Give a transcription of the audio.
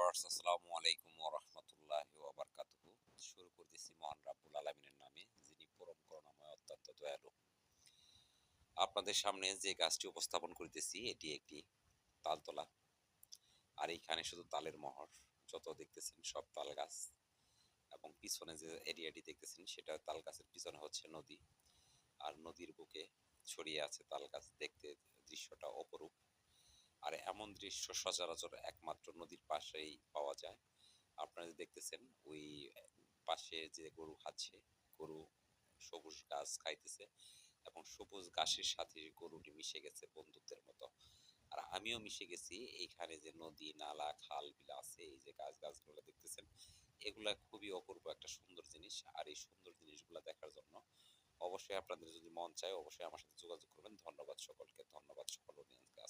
Viewers, আসসালামু আলাইকুম ওয়া রাহমাতুল্লাহি ওয়া বারাকাতুহু শুরু করতেছি মহান রাব্বুল আলামিনের নামে, যিনি পরম করুণাময়, অত্যন্ত দয়ালু। আপনাদের সামনে যে গাছটি উপস্থাপন করতেছি, এটি একটি তালতলা। আর এইখানে শুধু তালের মহর, যত দেখতেছেন সব তাল গাছ। এবং পিছনে যে এরিয়াটি দেখতেছেন, সেটা তাল গাছের পিছনে হচ্ছে নদী। আর নদীর বুকে ছড়িয়ে আছে তাল গাছ। দেখতে দৃশ্যটা অপরূপ। আর এমন দৃশ্য সচরাচর একমাত্র নদীর পাশেই পাওয়া যায়। আপনারা দেখতেছেন, ওই পাশে যে গরু খাচ্ছে, গরু সবুজ গাছ খাইতেছে এবং সবুজ ঘাসের সাথে গরুটি মিশে গেছে বন্ধুত্বের মতো। আর আমিও মিশে গেছি, এইখানে যে নদী, নালা খাল বিল আছে, এই যে গাছ গাছগুলো দেখতেছেন, এগুলা খুবই অপূর্ব একটা সুন্দর জিনিস। আর এই সুন্দর জিনিসগুলো দেখার জন্য অবশ্যই আপনাদের যদি মন চায়, অবশ্যই আমার সাথে যোগাযোগ করবেন। ধন্যবাদ সকলকে, ধন্যবাদ সকল অডিয়েন্সকে।